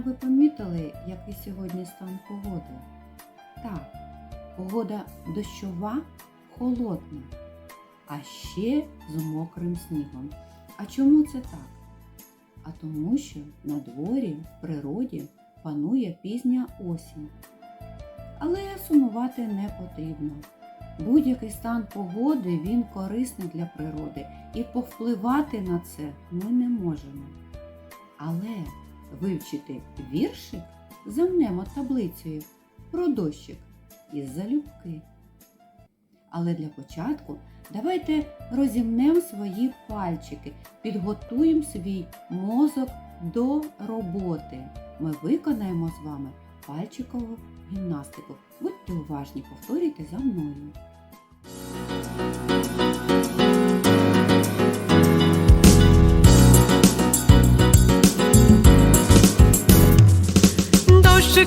А ви помітили, який сьогодні стан погоди? Так, погода дощова, холодна, а ще з мокрим снігом. А чому це так? А тому, що на дворі, в природі панує пізня осінь. Але сумувати не потрібно. Будь-який стан погоди він корисний для природи, і повпливати на це ми не можемо. Але вивчити віршик замнемо таблицею про дощик із залюбки. Але для початку давайте розімнемо свої пальчики, підготуємо свій мозок до роботи. Ми виконаємо з вами пальчикову гімнастику. Будьте уважні, повторюйте за мною.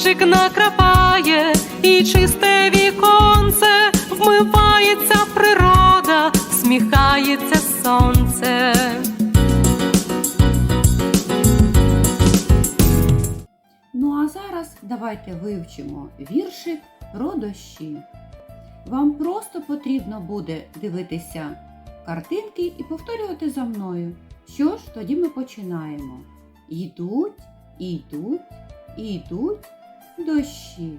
Дощик накрапає і чисте віконце, вмивається природа, сміхається сонце. Ну а зараз давайте вивчимо віршик про дощі. Вам просто потрібно буде дивитися картинки і повторювати за мною. Що ж, тоді ми починаємо. Йдуть, йдуть, йдуть дощі.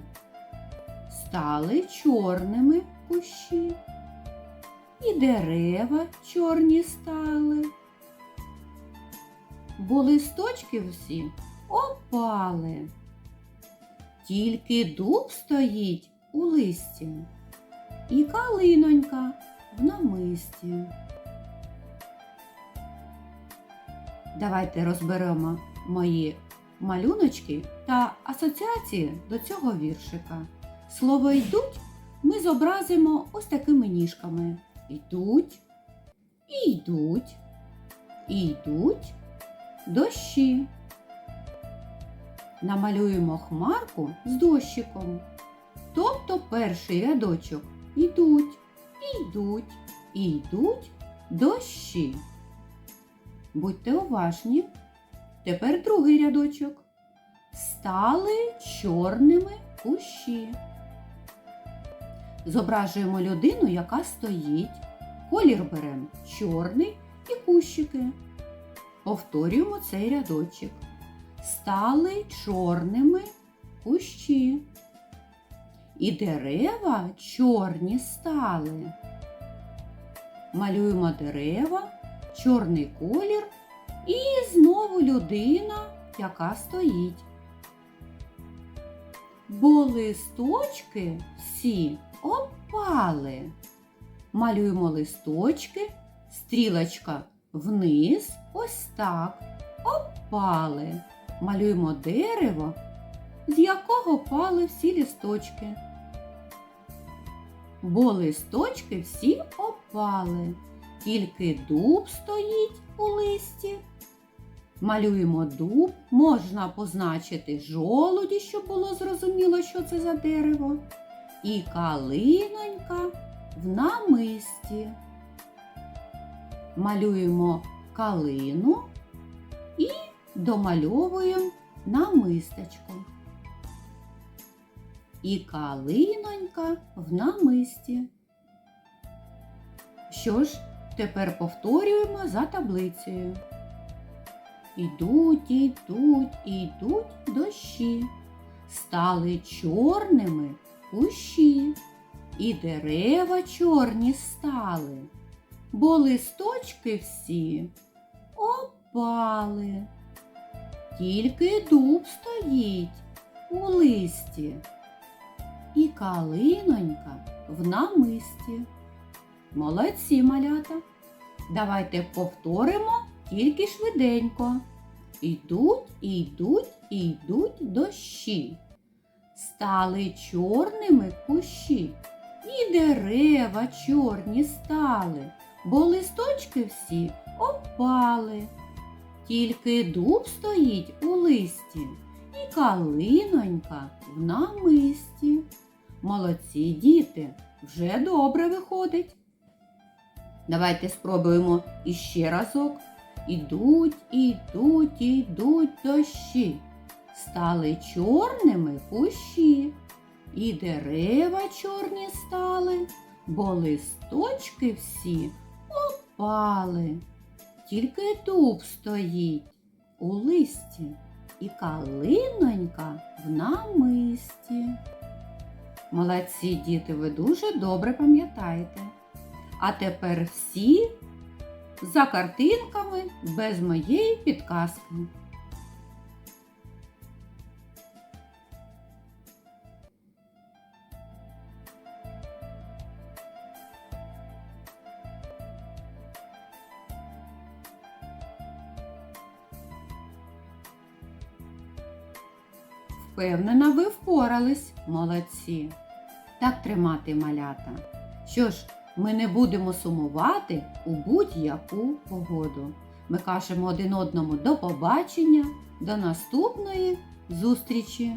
Стали чорними кущі. І дерева чорні стали. Бо листочки всі опали. Тільки дуб стоїть у листі, і калинонька в намисті. Давайте розберемо мої малюночки та асоціації до цього віршика. Слово йдуть ми зобразимо ось такими ніжками. Йдуть, і йдуть, і йдуть дощі. Намалюємо хмарку з дощиком. Тобто перший рядочок йдуть, і йдуть, і йдуть дощі. Будьте уважні. Тепер другий рядочок. Стали чорними кущі. Зображуємо людину, яка стоїть. Колір беремо чорний і кущики. Повторюємо цей рядочок. Стали чорними кущі. І дерева чорні стали. Малюємо дерева, чорний колір і знову людина, яка стоїть. Бо листочки всі опали. Малюємо листочки, стрілочка вниз, ось так. Опали. Малюємо дерево, з якого пали всі листочки. Бо листочки всі опали, тільки дуб стоїть у листі. Малюємо дуб, можна позначити жолуді, щоб було зрозуміло, що це за дерево. І калинонька в намисті. Малюємо калину і домальовуємо намистечко. І калинонька в намисті. Що ж, тепер повторюємо за таблицею. Ідуть, ідуть, ідуть дощі, стали чорними кущі, і дерева чорні стали, бо листочки всі опали. Тільки дуб стоїть у листі, і калинонька в намисті. Молодці малята! Давайте повторимо тільки швиденько. Ідуть, і йдуть, і йдуть дощі. стали чорними кущі, і дерева чорні стали, бо листочки всі опали. Тільки дуб стоїть у листі, і калинонька в намисті. Молодці діти, вже добре виходить. Давайте спробуємо іще разок. Ідуть, ідуть, ідуть дощі. Стали чорними кущі, і дерева чорні стали, бо листочки всі опали. Тільки дуб стоїть у листі, і калинонька в намисті. Молодці діти, ви дуже добре пам'ятаєте. А тепер всі за картинками без моєї підказки. Впевнена, ви впорались, молодці. Так тримати малята. Що ж, ми не будемо сумувати у будь-яку погоду. Ми кажемо один одному до побачення, до наступної зустрічі.